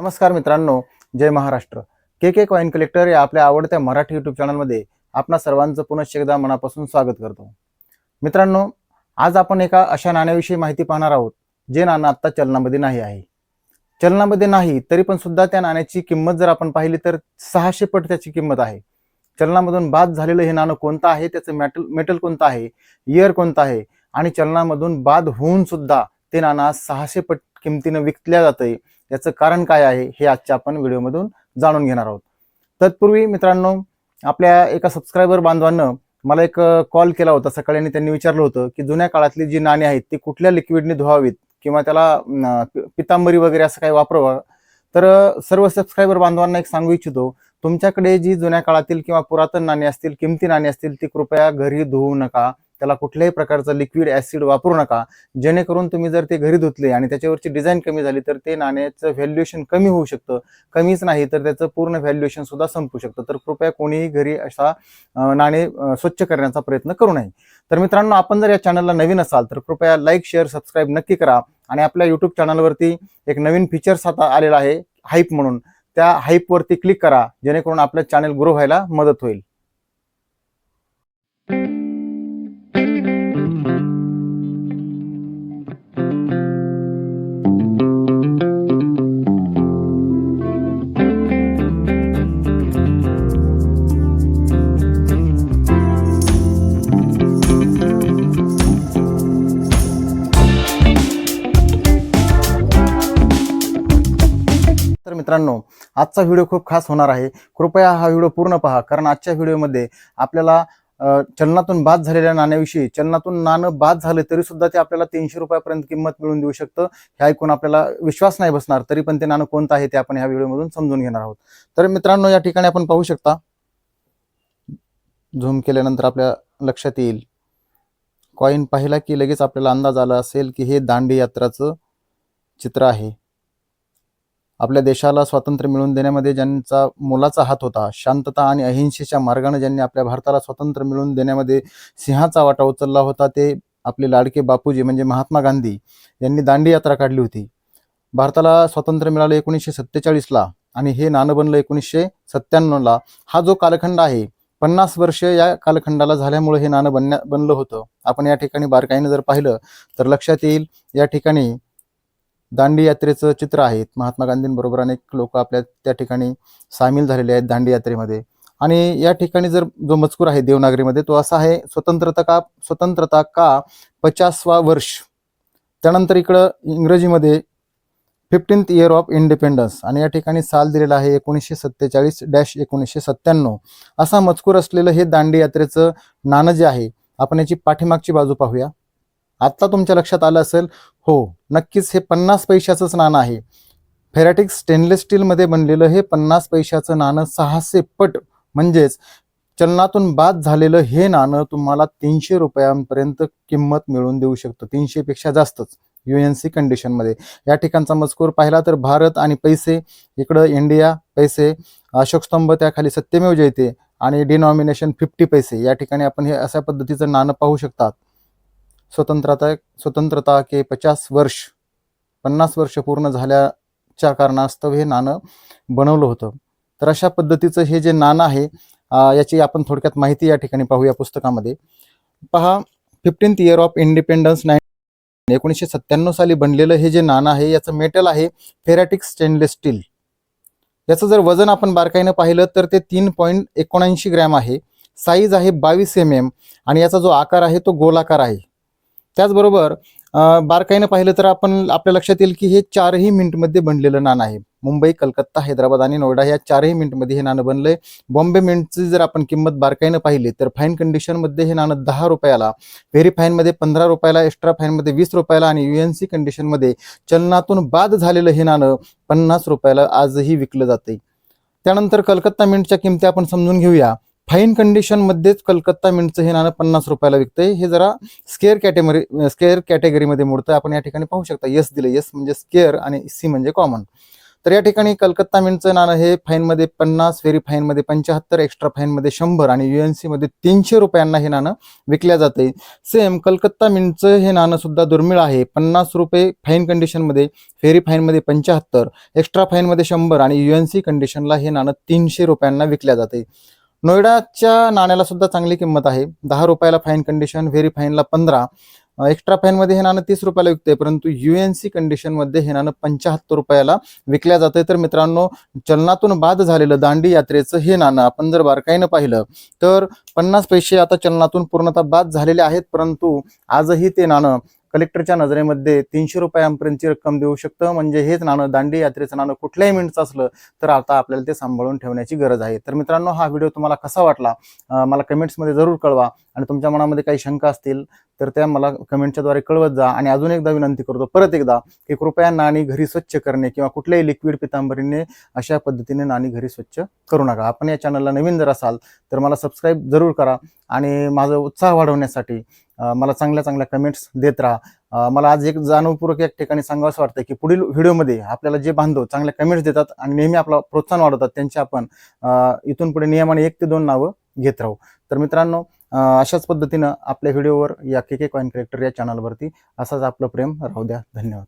नमस्कार मित्रांनो जय Maharashtra. K K coin collector या आपल्या आवडत्या मराठी युट्यूब चॅनलमध्ये आपणा सर्वांचं पुनश्च एकदा मनापासून स्वागत करतो. मित्रांनो आज आपण एका अशा नाण्याविषयी माहिती पाहणार आहोत जे नाणं आत्ता चलनामध्ये नाही आहे. चलनामध्ये नाही तरी पण सुद्धा त्या नाण्याची किंमत जर आपण पाहिली तर सहाशे पट त्याची किंमत आहे. चलनामधून बाद झालेलं हे नाणं कोणतं आहे? त्याचं मेटल मेटल कोणतं आहे? इयर कोणतं आहे? आणि चलनामधून बाद होऊन सुद्धा ते नाणं सहाशे पट किमतीनं विकल्या जातंय. याचं कारण काय आहे हे आजच्या आपण व्हिडिओमधून जाणून घेणार आहोत. तत्पूर्वी मित्रांनो आपल्या एका सबस्क्रायबर बांधवांनं मला एक कॉल केला होता सकाळी आणि त्यांनी विचारलं होतं की जुन्या काळातली जी नाणी आहेत ती कुठल्या लिक्विडने धुवावीत किंवा त्याला पितांबरी वगैरे असं काही वापरावं? तर सर्व सबस्क्रायबर बांधवांना एक सांगू इच्छितो तुमच्याकडे जी जुन्या काळातील किंवा पुरातन नाणी असतील किमती नाणी असतील ती कृपया घरी धुवू नका. त्याला कुठल्याही प्रकारचं लिक्विड ऍसिड वापरू नका. जेणेकरून तुम्ही जर ते घरी धुतले आणि त्याच्यावरची डिझाईन कमी झाली तर ते नाण्याचं व्हॅल्युएशन कमी होऊ शकतं. कमीच नाही तर त्याचं पूर्ण व्हॅल्युएशन सुद्धा संपू शकतं. तर कृपया कोणीही घरी असा नाणे स्वच्छ करण्याचा प्रयत्न करू नये. तर मित्रांनो आपण जर या चॅनलला नवीन असाल तर कृपया लाईक शेअर सबस्क्राईब नक्की करा. आणि आपल्या युट्यूब चॅनलवरती एक नवीन फीचर्स आता आलेला आहे हाईप म्हणून. त्या हाईपवरती क्लिक करा जेणेकरून आपलं चॅनल ग्रो व्हायला मदत होईल. मित्रांनो आजचा व्हिडिओ खूप खास होणार आहे. कृपया हा व्हिडिओ पूर्ण पहा कारण आजच्या व्हिडिओमध्ये आपल्याला चलनातून बाद झालेल्या नाण्याविषयी चलनातून नाणं बाद झालं तरी सुद्धा ते आपल्याला तीनशे रुपयापर्यंत किंमत मिळवून देऊ शकतं. हे ऐकून आपल्याला विश्वास नाही बसणार तरी पण ते नाणं कोणतं आहे ते आपण ह्या व्हिडिओमधून समजून घेणार आहोत. तर मित्रांनो या ठिकाणी आपण पाहू शकता. झूम केल्यानंतर आपल्या लक्षात येईल. कॉईन पाहिला की लगेच आपल्याला अंदाज आला असेल की हे दांडी यात्राचं चित्र आहे. आपल्या देशाला स्वातंत्र्य मिळवून देण्यामध्ये ज्यांचा मोलाचा हात होता शांतता आणि अहिंसेच्या मार्गाने ज्यांनी आपल्या भारताला स्वातंत्र्य मिळवून देण्यामध्ये सिंहाचा वाटा उचलला होता ते आपले लाडके बापूजी म्हणजे महात्मा गांधी यांनी दांडी यात्रा काढली होती. भारताला स्वातंत्र्य मिळालं एकोणीसशे सत्तेचाळीसला आणि हे नाणं बनलं एकोणीसशे सत्त्याण्णवला. हा जो कालखंड आहे पन्नास वर्ष या कालखंडाला झाल्यामुळे हे नाणं बनण्या बनलं होतं. आपण या ठिकाणी बारकाईनं जर पाहिलं तर लक्षात येईल या ठिकाणी दांडी यात्रेचं चित्र आहे महात्मा गांधींबरोबर अनेक लोक आपल्या त्या ठिकाणी सामील झालेले आहेत दांडी यात्रेमध्ये आणि या ठिकाणी जर जो मजकूर आहे देवनागरीमध्ये तो असा आहे स्वतंत्रता का स्वतंत्रता का पचासवा वर्ष? त्यानंतर इकडं इंग्रजीमध्ये फिफ्टीन्थ इयर ऑफ इंडिपेंडन्स आणि या ठिकाणी साल दिलेला आहे एकोणीसशे सत्तेचाळीस डॅश एकोणीसशे सत्त्याण्णव. असा मजकूर असलेलं हे दांडी यात्रेचं नाणं जे आहे आपण याची पाठीमागची बाजू पाहूया. आत्ता तुमच्या लक्षात आलं असेल? हो नक्कीच हे पन्नास पैशाचंच नाणं आहे. फेरॅटिक स्टेनलेस स्टीलमध्ये बनलेलं हे पन्नास पैशाचं नाणं सहाशे पट म्हणजेच चलनातून बाद झालेलं हे नाणं तुम्हाला तीनशे रुपयांपर्यंत किंमत मिळवून देऊ शकतं. तीनशेपेक्षा जास्तच यू एन सी कंडिशनमध्ये या ठिकाणचा मजकूर पाहिला तर भारत आणि पैसे इकडं इंडिया पैसे अशोकस्तंभ त्याखाली सत्यमेव जयते आणि डिनॉमिनेशन फिफ्टी पैसे. या ठिकाणी आपण हे अशा पद्धतीचं नाणं पाहू शकतात. स्वतंत्रता स्वतंत्रता के पचास वर्ष पन्नास वर्ष पूर्ण झाल्याच्या कारणास्तव हे नाणं बनवलं होतं. तर अशा पद्धतीचं हे जे नाणं आहे याची आपण थोडक्यात माहिती या ठिकाणी पाहूया पुस्तकामध्ये. पहा fifteenth year of independence nine एकोणीसशे सत्त्याण्णव साली बनलेलं हे जे नाणं आहे याचं मेटल आहे फेरॅटिक स्टेनलेस स्टील. याचं जर वजन आपण बारकाईनं पाहिलं तर ते तीन पॉईंट एकोणऐंशी ग्रॅम आहे. साईज आहे बावीस एम एम आणि याचा जो आकार आहे तो गोलाकार आहे. त्याचबरोबर बारकाईनं पाहिलं तर आपण आपल्या लक्षात येईल की हे चारही मिनिटमध्ये बनलेलं नाणं आहे. मुंबई कलकत्ता हैदराबाद आणि नोएडा या चारही मिनिटमध्ये हे नाणं बनलंय. बॉम्बे मिंटची जर आपण किंमत बारकाईनं पाहिली तर फाईन कंडिशनमध्ये हे नाणं दहा रुपयाला व्हेरी फाईनमध्ये पंधरा रुपयाला एक्स्ट्रा फाईनमध्ये वीस रुपयाला आणि यू एन सी कंडिशनमध्ये चलनातून बाद झालेलं हे नाणं पन्नास रुपयाला आजही विकलं जाते त्यानंतर कलकत्ता मिंटच्या किमती आपण समजून घेऊया. फाईन कंडिशनमध्येच कलकत्ता मिंटचं हे नाणं पन्नास रुपयाला विकतंय. हे जरा स्केअर कॅटेगरी स्केअर कॅटेगरीमध्ये मोडतं आपण या ठिकाणी पाहू शकता. यस दिलं यस म्हणजे स्केअर आणि सी म्हणजे कॉमन तर या ठिकाणी कलकत्ता मिंटचं नाणं हे फाईनमध्ये पन्नास फेरी फाईनमध्ये पंच्याहत्तर एक्स्ट्रा फाईनमध्ये शंभर आणि यू एन तीनशे रुपयांना हे नाणं विकल्या जाते सेम कलकत्ता मिंटचं हे नाणं सुद्धा दुर्मिळ आहे. पन्नास रुपये फाईन कंडिशनमध्ये फेरी फाईनमध्ये पंच्याहत्तर एक्स्ट्रा फाईनमध्ये शंभर आणि यू कंडिशनला हे नाणं तीनशे रुपयांना विकल्या जाते नोएडाच्या नाण्याला सुद्धा चांगली किंमत आहे. दहा रुपयाला फाईन कंडिशन व्हेरी फाईनला पंधरा. एक्स्ट्रा फाईनमध्ये हे नाणं तीस रुपयाला विकते परंतु यू एन सी कंडिशनमध्ये हे नाणं पंच्याहत्तर रुपयाला विकल्या जाते तर मित्रांनो चलनातून बाद झालेलं दांडी यात्रेचं हे नाणं आपण जर बारकाईनं पाहिलं तर पन्नास पैसे आता चलनातून पूर्णतः बाद झालेले आहेत परंतु आजही ते नाणं कलेक्टरच्या नजरेमध्ये तीनशे रुपयांपर्यंतची रक्कम देऊ शकतं. म्हणजे हेच नाणं दांडी यात्रेचं नाणं कुठल्याही मिनिटचं असलं तर आता आपल्याला ते सांभाळून ठेवण्याची गरज आहे. तर मित्रांनो हा व्हिडिओ तुम्हाला कसा वाटला मला कमेंट्समध्ये जरूर कळवा. आणि तुमच्या मनामध्ये काही शंका असतील तर त्या मला कमेंटच्याद्वारे कळवत जा आणि अजून एकदा विनंती करतो परत एकदा की कृपया नाणी घरी स्वच्छ करणे किंवा कुठल्याही लिक्विड पितांबरीने अशा पद्धतीने नाणी घरी स्वच्छ करू नका. आपण या चॅनलला नवीन जर असाल तर मला सबस्क्राईब जरूर करा आणि माझा उत्साह वाढवण्यासाठी मला चांगल्या चांगल्या कमेंट्स देत राहा. मला आज एक जाणीवपूर्वक एक ठिकाणी सांगावंसं वाटतं की पुढील व्हिडिओमध्ये आपल्याला जे बांधव चांगल्या कमेंट्स देतात आणि नेहमी आपला प्रोत्साहन वाढवतात त्यांचे आपण इथून पुढे नियमाने एक ते दोन नावं घेत राहू. तर मित्रांनो अशाच पद्धतीनं आपल्या व्हिडिओवर या के के कॉइन कलेक्टर या चॅनलवरती असाच आपलं प्रेम राहू द्या. धन्यवाद.